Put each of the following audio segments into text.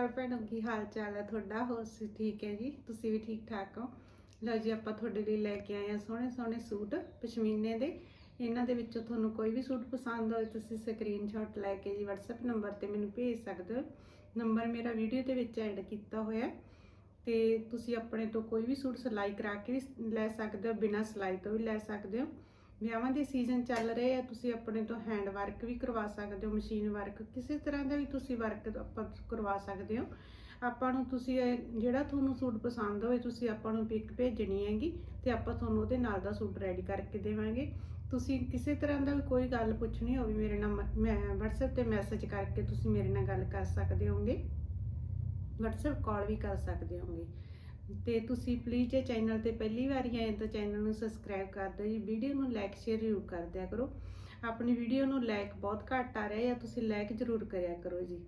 ਹਾਲ ਭੈਣੋ ਕੀ ਹਾਲ ਚਾਲ ਹੈ ਤੁਹਾਡਾ? ਹੋਰ ਸੀ ਠੀਕ ਹੈ ਜੀ? ਤੁਸੀਂ ਵੀ ਠੀਕ ਠਾਕ ਹੋ? ਲਓ ਜੀ, ਆਪਾਂ ਤੁਹਾਡੇ ਲਈ ਲੈ ਕੇ ਆਏ ਆ ਸੋਹਣੇ ਸੋਹਣੇ ਸੂਟ ਪਸ਼ਮੀਨੇ ਦੇ। ਇਹਨਾਂ ਦੇ ਵਿੱਚੋਂ ਤੁਹਾਨੂੰ ਕੋਈ ਵੀ ਸੂਟ ਪਸੰਦ ਹੋਏ, ਤੁਸੀਂ ਸਕਰੀਨਸ਼ਾਟ ਲੈ ਕੇ ਜੀ WhatsApp ਨੰਬਰ ਤੇ ਮੈਨੂੰ ਭੇਜ ਸਕਦੇ ਹੋ। ਨੰਬਰ ਮੇਰਾ ਵੀਡੀਓ ਦੇ ਵਿੱਚ ਐਡ ਕੀਤਾ ਹੋਇਆ ਹੈ। ਤੇ ਤੁਸੀਂ ਆਪਣੇ ਤੋਂ ਕੋਈ ਵੀ ਸੂਟ ਸਿਲਾਈ ਕਰਾ ਕੇ ਵੀ ਲੈ ਸਕਦੇ ਹੋ, ਬਿਨਾਂ ਸਿਲਾਈ ਤੋਂ ਵੀ ਲੈ ਸਕਦੇ ਹੋ। ਵਿਆਹਾਂ ਦੇ ਸੀਜ਼ਨ ਚੱਲ ਰਹੇ ਆ, ਤੁਸੀਂ ਆਪਣੇ ਤੋਂ ਹੈਂਡ ਵਰਕ ਵੀ ਕਰਵਾ ਸਕਦੇ ਹੋ ਮਸ਼ੀਨ ਵਰਕ ਕਿਸੇ ਤਰ੍ਹਾਂ ਦਾ ਵੀ ਤੁਸੀਂ ਵਰਕ ਆਪਾਂ ਕਰਵਾ ਸਕਦੇ ਹੋ। ਆਪਾਂ ਨੂੰ ਤੁਸੀਂ ਜਿਹੜਾ ਤੁਹਾਨੂੰ ਸੂਟ ਪਸੰਦ ਹੋਵੇ, ਤੁਸੀਂ ਆਪਾਂ ਨੂੰ ਪਿਕ ਭੇਜਣੀ ਹੈਗੀ ਤੇ ਆਪਾਂ ਤੁਹਾਨੂੰ ਉਹਦੇ ਨਾਲ ਦਾ ਸੂਟ ਰੈਡੀ ਕਰਕੇ ਦੇਵਾਂਗੇ। ਤੁਸੀਂ ਕਿਸੇ ਤਰ੍ਹਾਂ ਦਾ ਵੀ ਕੋਈ ਗੱਲ ਪੁੱਛਣੀ ਹੋਵੇ, ਮੇਰੇ ਨਾਲ ਮ- ਮੈਂ WhatsApp ਤੇ ਮੈਸੇਜ ਕਰਕੇ ਤੁਸੀਂ ਮੇਰੇ ਨਾਲ ਗੱਲ ਕਰ ਸਕਦੇ ਹੋਗੇ। WhatsApp ਕਾਲ ਵੀ ਕਰ ਸਕਦੇ ਹੋਗੇ। ਤੇ ਤੁਸੀਂ ਪਲੀਜ਼ ਜੇ ਚੈਨਲ ਤੇ ਪਹਿਲੀ ਵਾਰੀ ਆਏ ਤਾਂ ਚੈਨਲ ਨੂੰ ਸਬਸਕ੍ਰਾਈਬ ਕਰ ਦਿਓ ਜੀ ਵੀਡੀਓ ਨੂੰ ਲਾਈਕ ਸ਼ੇਅਰ ਜ਼ਰੂਰ ਕਰ ਦਿਆ ਕਰੋ। ਆਪਣੀ ਵੀਡੀਓ ਨੂੰ ਲਾਈਕ ਬਹੁਤ ਘੱਟ ਆ ਰਿਹਾ ਆ ਤੁਸੀਂ ਲਾਈਕ ਜ਼ਰੂਰ ਕਰਿਆ ਕਰੋ ਜੀ।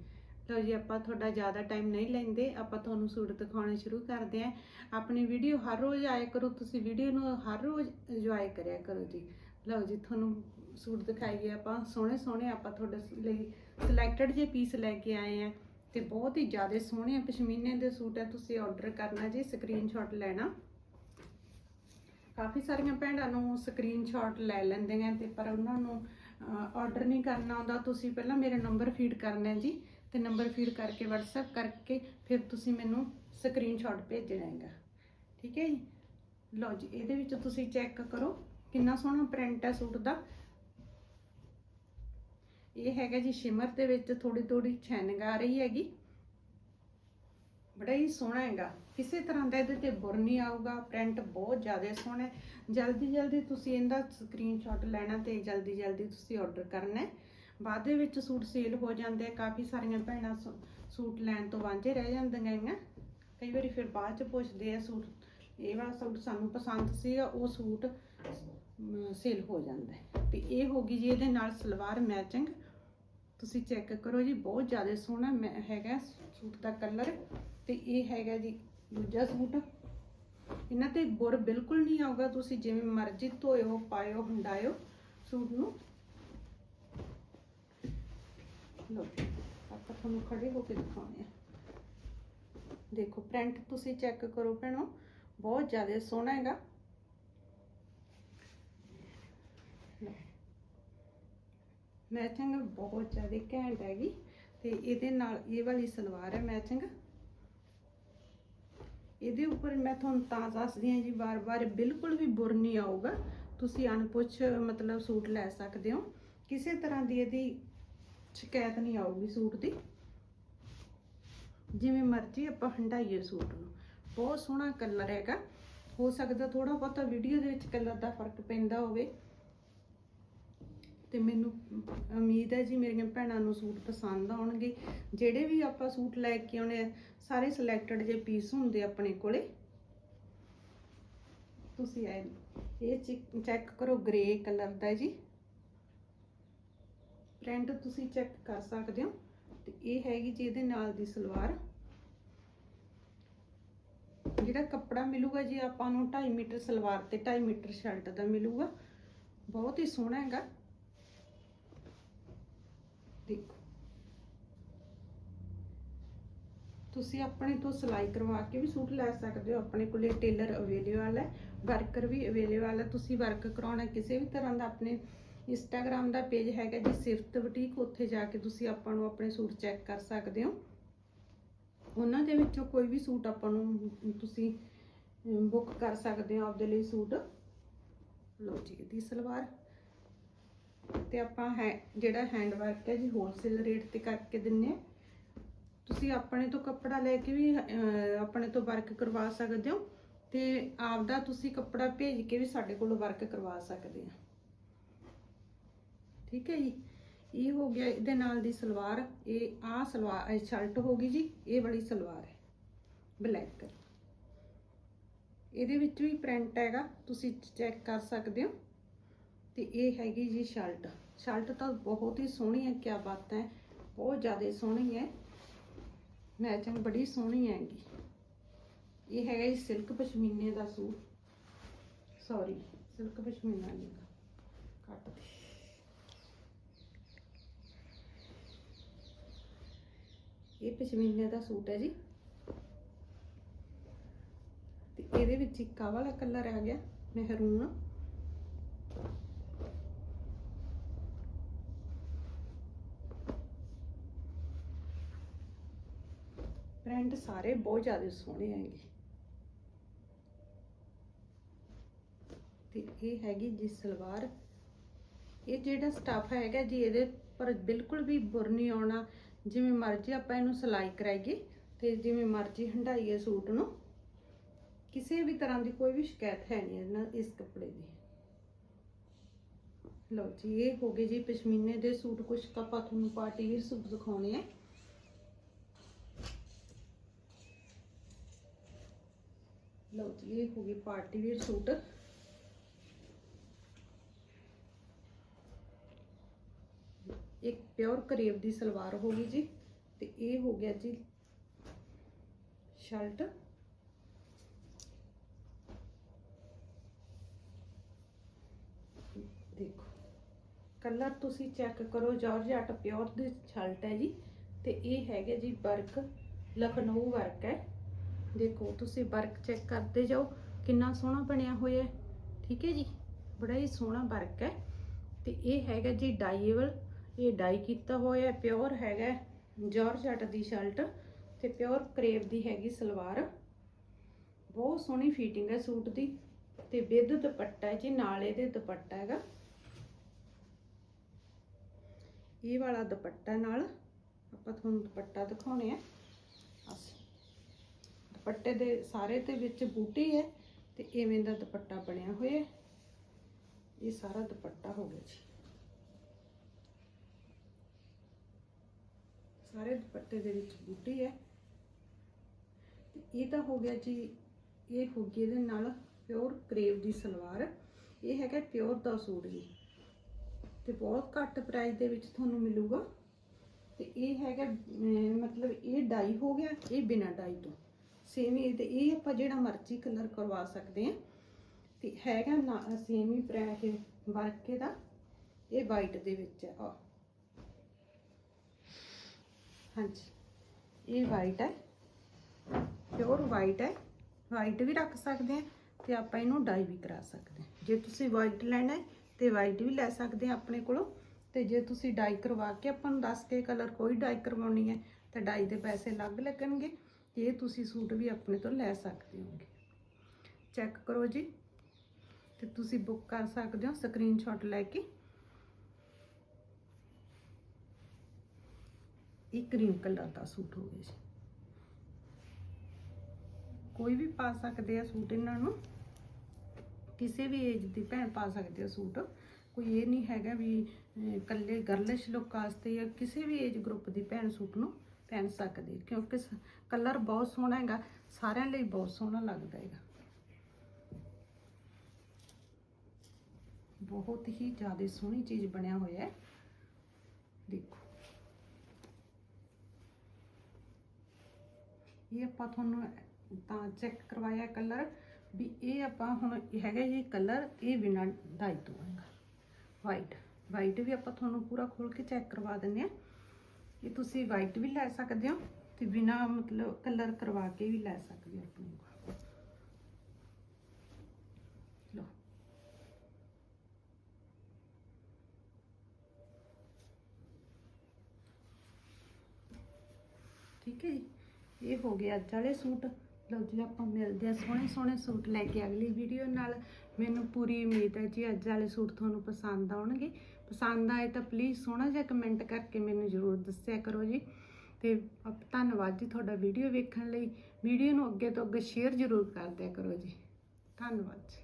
ਲਓ ਜੀ, ਆਪਾਂ ਤੁਹਾਡਾ ਜ਼ਿਆਦਾ ਟਾਈਮ ਨਹੀਂ ਲੈਂਦੇ, ਆਪਾਂ ਤੁਹਾਨੂੰ ਸੂਟ ਦਿਖਾਉਣੇ ਸ਼ੁਰੂ ਕਰਦੇ ਆਂ ਆਪਣੀ ਵੀਡੀਓ ਹਰ ਰੋਜ਼ ਆਇਆ ਕਰੋ, ਤੁਸੀਂ ਵੀਡੀਓ ਨੂੰ ਹਰ ਰੋਜ਼ ਇੰਜੋਏ ਕਰਿਆ ਕਰੋ ਜੀ। ਲਓ ਜੀ, ਤੁਹਾਨੂੰ ਸੂਟ ਦਿਖਾਈਏ ਆਪਾਂ ਸੋਹਣੇ ਸੋਹਣੇ ਆਪਾਂ ਤੁਹਾਡੇ ਲਈ ਸਿਲੈਕਟਡ ਜੇ ਪੀਸ ਲੈ ਕੇ ਆਏ ਆਂ ਤੇ ਬਹੁਤ ਹੀ ਜ਼ਿਆਦਾ ਸੋਹਣੇ ਪਸ਼ਮੀਨੇ ਦੇ ਸੂਟ ਹੈ, ਤੁਸੀਂ ਆਰਡਰ ਕਰਨਾ ਜੀ ਸਕਰੀਨਸ਼ਾਟ ਲੈਣਾ। ਕਾਫੀ ਸਾਰੀਆਂ ਭੈਣਾਂ ਨੂੰ ਸਕਰੀਨਸ਼ਾਟ ਲੈ ਲੈਂਦੇ ਆ ਤੇ ਪਰ ਉਹਨਾਂ ਨੂੰ ਆਰਡਰ ਨਹੀਂ ਕਰਨਾ ਆਉਂਦਾ। ਤੁਸੀਂ ਪਹਿਲਾਂ ਮੇਰਾ ਨੰਬਰ ਫੀਡ ਕਰਨਾ ਹੈ ਜੀ ਤੇ ਨੰਬਰ ਫੀਡ ਕਰਕੇ WhatsApp ਕਰਕੇ ਫਿਰ ਤੁਸੀਂ ਮੈਨੂੰ ਸਕਰੀਨਸ਼ਾਟ ਭੇਜਣਾ ਹੈਗਾ ਠੀਕ ਹੈ ਜੀ? ਲਓ ਜੀ, ਇਹਦੇ ਵਿੱਚ ਤੁਸੀਂ ਚੈੱਕ ਕਰੋ ਕਿੰਨਾ ਸੋਹਣਾ ਪ੍ਰਿੰਟ ਹੈ ਸੂਟ ਦਾ। ਇਹ ਹੈਗਾ ਜੀ ਸ਼ਿਮਰ ਦੇ ਵਿੱਚ ਥੋੜੀ ਥੋੜੀ ਸ਼ਾਈਨਿੰਗ ਆ ਰਹੀ ਹੈਗੀ। ਬੜਾ ਹੀ ਸੋਹਣਾ ਹੈਗਾ। ਕਿਸੇ ਤਰ੍ਹਾਂ ਦਾ ਇਹਦੇ ਤੇ ਬੁਰ ਨਹੀਂ ਆਊਗਾ ਪ੍ਰਿੰਟ ਬਹੁਤ ਜ਼ਿਆਦਾ ਸੋਹਣਾ ਹੈ। ਜਲਦੀ ਜਲਦੀ ਤੁਸੀਂ ਇਹਦਾ ਸਕਰੀਨਸ਼ਾਟ ਲੈਣਾ ਤੇ ਜਲਦੀ ਜਲਦੀ ਤੁਸੀਂ ਆਰਡਰ ਕਰਨਾ ਹੈ। ਬਾਅਦ ਦੇ ਵਿੱਚ ਸੂਟ ਸੇਲ ਹੋ ਜਾਂਦੇ ਆ, ਕਾਫੀ ਸਾਰੀਆਂ ਭੈਣਾਂ ਸੂ- ਸੂਟ ਲੈਣ ਤੋਂ ਵਾਂਝੇ ਰਹਿ ਜਾਂਦੀਆਂ ਹੈਗੀਆਂ। ਕਈ ਵਾਰੀ ਫਿਰ ਬਾਅਦ ਚ ਪੁੱਛਦੇ ਆ ਸੂਟ, ਇਹ ਵਾਲਾ ਸੂਟ ਸਾਨੂੰ ਪਸੰਦ ਸੀਗਾ, ਉਹ ਸੂਟ ਸੇਲ ਹੋ ਜਾਂਦਾ ਹੈ। ਤੇ ਇਹ ਹੋ ਗਈ ਜੀ ਇਹਦੇ ਨਾਲ ਸਲਵਾਰ ਮੈਚਿੰਗ ਤੁਸੀਂ ਚੈੱਕ ਕਰੋ ਜੀ, ਬਹੁਤ ਜ਼ਿਆਦਾ ਸੋਹਣਾ ਮੈਂ- ਹੈਗਾ ਸੂਟ ਦਾ ਕਲਰ ਤੇ ਇਹ ਹੈਗਾ ਜੀ ਦੂਜਾ ਸੂਟ। ਇਹਨਾਂ ਤੇ ਬੁਰ ਬਿਲਕੁਲ ਨਹੀਂ ਆਊਗਾ, ਤੁਸੀਂ ਜਿਵੇਂ ਮਰਜ਼ੀ ਧੋਇਓ, ਪਾਇਓ ਹੰਡਾਇਓ ਸੂਟ ਨੂੰ। ਲੋ ਆਪਾਂ ਤੁਹਾਨੂੰ ਖੜੇ ਹੋ ਕੇ ਦਿਖਾਉਂਦੇ ਆ ਦੇਖੋ ਪ੍ਰਿੰਟ ਤੁਸੀਂ ਚੈੱਕ ਕਰੋ ਭੈਣੋ, ਬਹੁਤ ਜ਼ਿਆਦਾ ਸੋਹਣਾ ਹੈਗਾ। ਮੈਚਿੰਗ ਬਹੁਤ ਜ਼ਿਆਦਾ ਘੈਂਟ ਹੈਗੀ ਤੇ ਇਹਦੇ ਨਾਲ ਇਹ ਵਾਲੀ ਸਲਵਾਰ ਹੈ ਮੈਚਿੰਗ ਇਹਦੇ ਉੱਪਰ ਮੈਂ ਤੁਹਾਨੂੰ ਤਾਂ ਦੱਸਦੀ ਹਾਂ ਜੀ, ਵਾਰ-ਵਾਰ ਬਿਲਕੁਲ ਵੀ ਬੁਰ ਨਹੀਂ ਆਊਗਾ। ਤੁਸੀਂ ਅਣਪੁੱਛ ਮਤਲਬ ਸੂਟ ਲੈ ਸਕਦੇ ਹੋ। ਕਿਸੇ ਤਰ੍ਹਾਂ ਦੀ ਇਹਦੀ ਸ਼ਿਕਾਇਤ ਨਹੀਂ ਆਊਗੀ ਸੂਟ ਦੀ। ਜਿਵੇਂ ਮਰਜ਼ੀ ਆਪਾਂ ਹੰਡਾਈਏ ਸੂਟ ਨੂੰ। ਬਹੁਤ ਸੋਹਣਾ ਕਲਰ ਹੈਗਾ। ਹੋ ਸਕਦਾ ਥੋੜਾ ਬਹੁਤਾ ਵੀਡੀਓ ਦੇ ਵਿੱਚ ਕਲਰ ਦਾ ਫ਼ਰਕ ਪੈਂਦਾ ਹੋਵੇ। ਤੇ ਮੈਨੂੰ ਉਮੀਦ ਹੈ ਜੀ ਮੇਰੀਆਂ ਭੈਣਾਂ ਨੂੰ ਸੂਟ ਪਸੰਦ ਆਉਣਗੇ। ਜਿਹੜੇ ਵੀ ਆਪਾਂ ਸੂਟ ਲੈ ਕੇ ਆਉਣੇ ਆ, ਸਾਰੇ ਸਿਲੈਕਟਡ ਜੇ ਪੀਸ ਹੁੰਦੇ ਆਪਣੇ ਕੋਲੇ। ਤੁਸੀਂ ਇਹ ਚੈੱਕ ਕਰੋ ਗ੍ਰੇ ਕਲਰ ਦਾ ਜੀ। ਪ੍ਰਿੰਟ ਤੁਸੀਂ ਚੈੱਕ ਕਰ ਸਕਦੇ ਹੋ। ਤੇ ਇਹ ਹੈਗੀ ਜੀ ਇਹਦੇ ਨਾਲ ਦੀ ਸਲਵਾਰ। ਜਿਹੜਾ ਕੱਪੜਾ ਮਿਲੂਗਾ ਜੀ ਆਪਾਂ ਨੂੰ 2.5 ਮੀਟਰ ਸਲਵਾਰ ਤੇ 2.5 ਮੀਟਰ ਸ਼ਰਟ ਦਾ ਮਿਲੂਗਾ। ਬਹੁਤ ਹੀ ਸੋਹਣਾ ਹੈਗਾ। ਦੇਖੋ। ਤੁਸੀਂ ਆਪਣੇ ਤੋਂ ਸਿਲਾਈ ਕਰਵਾ ਕੇ ਵੀ ਸੂਟ ਲੈ ਸਕਦੇ ਹੋ। ਆਪਣੇ ਕੋਲੇ ਟੇਲਰ ਅਵੇਲੇਬਲ ਹੈ, ਵਰਕਰ ਵੀ ਅਵੇਲੇਬਲ ਹੈ। ਤੁਸੀਂ ਵਰਕ ਕਰਾਉਣਾ ਕਿਸੇ ਵੀ ਤਰ੍ਹਾਂ ਦਾ ਆਪਣੇ ਇੰਸਟਾਗ੍ਰam ਦਾ ਪੇਜ ਹੈਗਾ ਜੀ, ਸਿਫਤ ਬੁਟੀਕ, ਉੱਥੇ ਜਾ ਕੇ ਤੁਸੀਂ ਆਪਾਂ ਨੂੰ ਆਪਣੇ ਸੂਟ ਚੈੱਕ ਕਰ ਸਕਦੇ ਹੋ। ਉਹਨਾਂ ਦੇ ਵਿੱਚੋਂ ਕੋਈ ਵੀ ਸੂਟ ਆਪਾਂ ਨੂੰ ਤੁਸੀਂ ਬੁੱਕ ਕਰ ਸਕਦੇ ਹੋ ਆਪਦੇ ਲਈ ਸੂਟ। ਲੋ ਜੀ, ਇਹਦੀ ਸਲਵਾਰ। ਤੇ ਆਪਾਂ ਹੈ, ਜਿਹੜਾ ਹੈਂਡ ਵਰਕ ਹੈ ਜੀ ਹੋਲਸੇਲ ਰੇਟ ਤੇ ਕਰਕੇ ਦਿੰਨੇ ਆ। ਤੁਸੀਂ ਆਪਣੇ ਤੋਂ ਕੱਪੜਾ ਲੈ ਕੇ ਵੀ ਆਪਣੇ ਤੋਂ ਵਰਕ ਕਰਵਾ ਸਕਦੇ ਹੋ ਤੇ ਆਪਦਾ ਤੁਸੀਂ ਕੱਪੜਾ ਭੇਜ ਕੇ ਵੀ ਸਾਡੇ ਕੋਲੋਂ ਵਰਕ ਕਰਵਾ ਸਕਦੇ ਆ। ਠੀਕ ਹੈ ਜੀ? ਇਹ ਹੋ ਗਿਆ ਇਹਦੇ ਨਾਲ ਦੀ ਸਲਵਾਰ। ਇਹ ਆਹ ਸਲਵਾਰ ਸ਼ਰਟ ਹੋ ਗਈ ਜੀ, ਇਹ ਵਾਲੀ ਸਲਵਾਰ ਹੈ। ਬਲੈਕ ਇਹਦੇ ਵਿੱਚ ਵੀ ਪ੍ਰਿੰਟ ਹੈਗਾ, ਤੁਸੀਂ ਚੈੱਕ ਕਰ ਸਕਦੇ ਹੋ। ਤੇ ਇਹ ਹੈਗੀ ਜੀ ਸ਼ਰਟ। ਸ਼ਰਟ ਤਾਂ ਬਹੁਤ ਹੀ ਸੋਹਣੀ ਹੈ, ਕਿਆ ਬਾਤ ਹੈ। ਬਹੁਤ ਜ਼ਿਆਦਾ ਸੋਹਣੀ ਹੈ। ਮੈਚਿੰਗ ਬੜੀ ਸੋਹਣੀ ਹੈਗੀ। ਇਹ ਹੈਗਾ ਜੀ ਸਿਲਕ ਪਸ਼ਮੀਨੇ ਦਾ ਸੂਟ। ਸੌਰੀ ਸਿਲਕ ਪਸ਼ਮੀਨਾ ਨਹੀਂ ਕੱਟ ਇਹ ਪਸ਼ਮੀਨੇ ਦਾ ਸੂਟ ਹੈ ਜੀ। ਤੇ ਇਹਦੇ ਵਿੱਚ ਇੱਕ ਆਹ ਵਾਲਾ ਕਲਰ ਆ ਗਿਆ, ਮਹਿਰੂਨ। ਪ੍ਰਿੰਟ ਸਾਰੇ ਬਹੁਤ ਜ਼ਿਆਦਾ ਸੋਹਣੇ ਹੈਗੇ। ਤੇ ਇਹ ਹੈਗੀ ਜੀ ਸਲਵਾਰ। ਇਹ ਜਿਹੜਾ ਸਟਫ ਹੈਗਾ ਜੀ, ਇਹਦੇ ਪਰ ਬਿਲਕੁਲ ਵੀ ਬੁਰ ਨਹੀਂ ਆਉਣਾ। ਜਿਵੇਂ ਮਰਜ਼ੀ ਆਪਾਂ ਇਹਨੂੰ ਸਿਲਾਈ ਕਰਾਈਏ ਤੇ ਜਿਵੇਂ ਮਰਜ਼ੀ ਹੰਡਾਈਏ ਸੂਟ ਨੂੰ। ਕਿਸੇ ਵੀ ਤਰ੍ਹਾਂ ਦੀ ਕੋਈ ਵੀ ਸ਼ਿਕਾਇਤ ਹੈ ਨਹੀਂ ਇਹਨਾਂ ਇਸ ਕੱਪੜੇ ਦੀ। ਲਓ ਜੀ, ਇਹ ਹੋ ਗਏ ਜੀ ਪਸ਼ਮੀਨੇ ਦੇ ਸੂਟ। ਕੁਝ ਆਪਾਂ ਤੁਹਾਨੂੰ ਪਾਰਟੀ ਵੀਰ ਸੂਟ ਦਿਖਾਉਣੇ ਆ। ਲਓ ਜੀ ਇਹ ਹੋ ਗਈ ਪਾਰਟੀ ਵੀਰ ਸੂਟ। ਇੱਕ ਪਿਓਰ ਕਰੇਵ ਦੀ ਸਲਵਾਰ ਹੋ ਗਈ ਜੀ, ਤੇ ਇਹ ਹੋ ਗਿਆ ਜੀ ਸ਼ਰਟ। ਦੇਖੋ, ਕਲਰ ਤੁਸੀਂ ਚੈੱਕ ਕਰੋ, ਜਾਰਜਟ ਪਿਓਰ ਦੀ ਸ਼ਰਟ ਹੈ ਜੀ, ਤੇ ਇਹ ਹੈਗੇ ਜੀ ਵਰਕ, ਲਖਨਊ ਵਰਕ ਹੈ। ਦੇਖੋ, ਤੁਸੀਂ ਵਰਕ ਚੈੱਕ ਕਰਦੇ ਜਾਓ, ਕਿੰਨਾ ਸੋਹਣਾ ਬਣਿਆ ਹੋਇਆ ਹੈ। ਠੀਕ ਹੈ ਜੀ? ਬੜਾ ਹੀ ਸੋਹਣਾ ਵਰਕ ਹੈ। ਤੇ ਇਹ ਹੈਗਾ ਜੀ ਡਾਈਏਬਲ ਇਹ ਡਾਈ ਕੀਤਾ ਹੋਇਆ ਹੈ, ਪਿਓਰ ਹੈਗਾ ਜਾਰਜਟ ਦੀ ਸ਼ਰਟ ਤੇ ਪਿਓਰ ਕਰੇਵ ਦੀ ਹੈਗੀ ਸਲਵਾਰ। ਬਹੁਤ ਸੋਹਣੀ ਫਿਟਿੰਗ ਹੈ ਸੂਟ ਦੀ। ਤੇ ਵਿਦ ਦੁਪੱਟਾ ਹੈ ਜੀ, ਨਾਲ ਇਹਦੇ ਦੁਪੱਟਾ ਹੈਗਾ। ਇਹ ਵਾਲਾ ਦੁਪੱਟਾ ਨਾਲ ਆਪਾਂ ਤੁਹਾਨੂੰ ਦੁਪੱਟਾ ਦਿਖਾਉਣੇ ਆ। ਅਸੀਂ ਦੁਪੱਟੇ ਦੇ ਸਾਰੇ ਦੇ ਵਿੱਚ ਬੂਟੀ ਹੈ ਤੇ ਇਵੇਂ ਦਾ ਦੁਪੱਟਾ ਬਣਿਆ ਹੋਇਆ ਇਹ ਸਾਰਾ ਦੁਪੱਟਾ ਹੋ ਗਿਆ ਜੀ। ਸਾਰੇ ਦੁਪੱਟੇ ਦੇ ਵਿੱਚ ਬੂਟੀ ਹੈ। ਤੇ ਇਹ ਤਾਂ ਹੋ ਗਿਆ ਜੀ, ਇਹ ਹੋ ਗਈ ਇਹਦੇ ਨਾਲ ਪਿਓਰ ਕਰੇਵ ਦੀ ਸਲਵਾਰ। ਇਹ ਹੈਗਾ ਪਿਓਰ ਦਾ ਸੂਟ ਜੀ। ਤੇ ਬਹੁਤ ਘੱਟ ਪ੍ਰਾਈਸ ਦੇ ਵਿੱਚ ਤੁਹਾਨੂੰ ਮਿਲੂਗਾ। ਤੇ ਇਹ ਹੈਗਾ ਮਤਲਬ ਇਹ ਡਾਈ ਹੋ ਗਿਆ, ਇਹ ਬਿਨਾ ਡਾਈ ਤੋਂ। ਸੇਮ ਹੀ ਤੇ ਇਹ ਆਪਾਂ ਜਿਹੜਾ ਮਰਜ਼ੀ ਕਲਰ ਕਰਵਾ ਸਕਦੇ ਆ ਤੇ ਹੈਗਾ ਨਾ ਸੇਮ ਹੀ ਪ੍ਰਾਈਸ ਵਰਕ ਦਾ, ਇਹ ਵਾਈਟ ਦੇ ਵਿੱਚ ਹੈ ਆ। ਹਾਂਜੀ, ਇਹ ਵਾਈਟ ਹੈ ਪਿਓਰ ਵਾਈਟ ਹੈ। ਵਾਈਟ ਵੀ ਰੱਖ ਸਕਦੇ ਆ ਤੇ ਆਪਾਂ ਇਹਨੂੰ ਡਾਈ ਵੀ ਕਰਾ ਸਕਦੇ ਹਾਂ। ਜੇ ਤੁਸੀਂ ਵਾਈਟ ਲੈਣਾ ਹੈ ਤੇ ਵਾਈਟ ਵੀ ਲੈ ਸਕਦੇ ਆ ਆਪਣੇ ਕੋਲੋਂ। ਤੇ ਜੇ ਤੁਸੀਂ ਡਾਈ ਕਰਵਾ ਕੇ ਆਪਾਂ ਨੂੰ ਦੱਸ ਕੇ ਕਲਰ ਕੋਈ ਡਾਈ ਕਰਵਾਉਣੀ ਹੈ, ਤਾਂ ਡਾਈ ਦੇ ਪੈਸੇ ਅਲੱਗ ਲੱਗਣਗੇ। ਇਹ ਤੁਸੀਂ ਸੂਟ ਵੀ ਆਪਣੇ ਤੋਂ ਲੈ ਸਕਦੇ ਹੋਗੇ। ਚੈੱਕ ਕਰੋ ਜੀ। ਤੇ ਤੁਸੀਂ ਬੁੱਕ ਕਰ ਸਕਦੇ ਹੋ ਸਕਰੀਨਸ਼ਾਟ ਲੈ ਕੇ। ਇਹ ਕਰੀਮ ਕਲਰ ਦਾ ਸੂਟ ਹੋ ਗਿਆ ਜੀ। ਕੋਈ ਵੀ ਪਾ ਸਕਦੇ ਆ ਸੂਟ ਇਹਨਾਂ ਨੂੰ। ਕਿਸੇ ਵੀ ਏਜ ਦੀ ਭੈਣ ਪਾ ਸਕਦੇ ਆ ਸੂਟ। ਕੋਈ ਇਹ ਨਹੀਂ ਹੈਗਾ ਵੀ ਅਹ, ਇਕੱਲੇ ਗਰਲਿਸ਼ ਲੋਕਾਂ ਵਾਸਤੇ ਜਾਂ ਕਿਸੇ ਵੀ ਏਜ ਗਰੁੱਪ ਦੀ ਭੈਣ ਸੂਟ ਨੂੰ ਪਹਿਨ ਸਕਦੇ ਕਿਉਂਕਿ ਕਲਰ ਬਹੁਤ ਸੋਹਣਾ ਹੈਗਾ, ਸਾਰਿਆਂ ਲਈ ਬਹੁਤ ਸੋਹਣਾ ਲੱਗਦਾ ਹੈਗਾ। ਬਹੁਤ ਹੀ ਜ਼ਿਆਦਾ ਸੋਹਣੀ ਚੀਜ਼ ਬਣਿਆ ਹੋਇਆ ਹੈ। ਦੇਖੋ। ਇਹ ਆਪਾਂ ਤੁਹਾਨੂੰ ਤਾਂ ਚੈੱਕ ਕਰਵਾਇਆ ਕਲਰ, ਵੀ ਇਹ ਆਪਾਂ ਹੁਣ ਇਹ ਹੈਗਾ ਜੀ ਕਲਰ, ਇਹ ਬਿਨਾਂ ਡਾਈ ਤੋਂ ਹੈਗਾ। ਵਾਈਟ ਵਾਈਟ ਵੀ ਆਪਾਂ ਤੁਹਾਨੂੰ ਪੂਰਾ ਖੋਲ ਕੇ ਚੈੱਕ ਕਰਵਾ ਦਿੰਦੇ ਆ ਇਹ ਤੁਸੀਂ ਵਾਈਟ ਵੀ ਲੈ ਸਕਦੇ ਹੋ ਤੇ ਬਿਨਾਂ ਮਤਲਬ ਕਲਰ ਕਰਵਾ ਕੇ ਵੀ ਲੈ ਸਕਦੇ ਹੋ ਆਪਣੇ ਕੋਲ। ਲਓ। ਠੀਕ ਹੈ ਜੀ। ਇਹ ਹੋ ਗਿਆ ਅੱਜ ਵਾਲੇ ਸੂਟ। ਲਓ ਜੀ, ਆਪਾਂ ਮਿਲਦੇ ਆ ਸੋਹਣੇ ਸੋਹਣੇ ਸੂਟ ਲੈ ਕੇ ਅਗਲੀ ਵੀਡੀਓ ਨਾਲ। ਮੈਨੂੰ ਪੂਰੀ ਉਮੀਦ ਹੈ ਜੀ ਅੱਜ ਵਾਲੇ ਸੂਟ ਤੁਹਾਨੂੰ ਪਸੰਦ ਆਉਣਗੇ। ਪਸੰਦ ਆਏ ਤਾਂ ਪਲੀਜ਼ ਸੋਹਣਾ ਜਿਹਾ ਕਮੈਂਟ ਕਰਕੇ ਮੈਨੂੰ ਜ਼ਰੂਰ ਦੱਸਿਆ ਕਰੋ ਜੀ। ਤੇ ਧੰਨਵਾਦ ਜੀ ਤੁਹਾਡਾ ਵੀਡੀਓ ਵੇਖਣ ਲਈ। ਵੀਡੀਓ ਨੂੰ ਅੱਗੇ ਤੋਂ ਅੱਗੇ ਸ਼ੇਅਰ ਜ਼ਰੂਰ ਕਰ ਦਿਆ ਕਰੋ ਜੀ। ਧੰਨਵਾਦ ਜੀ।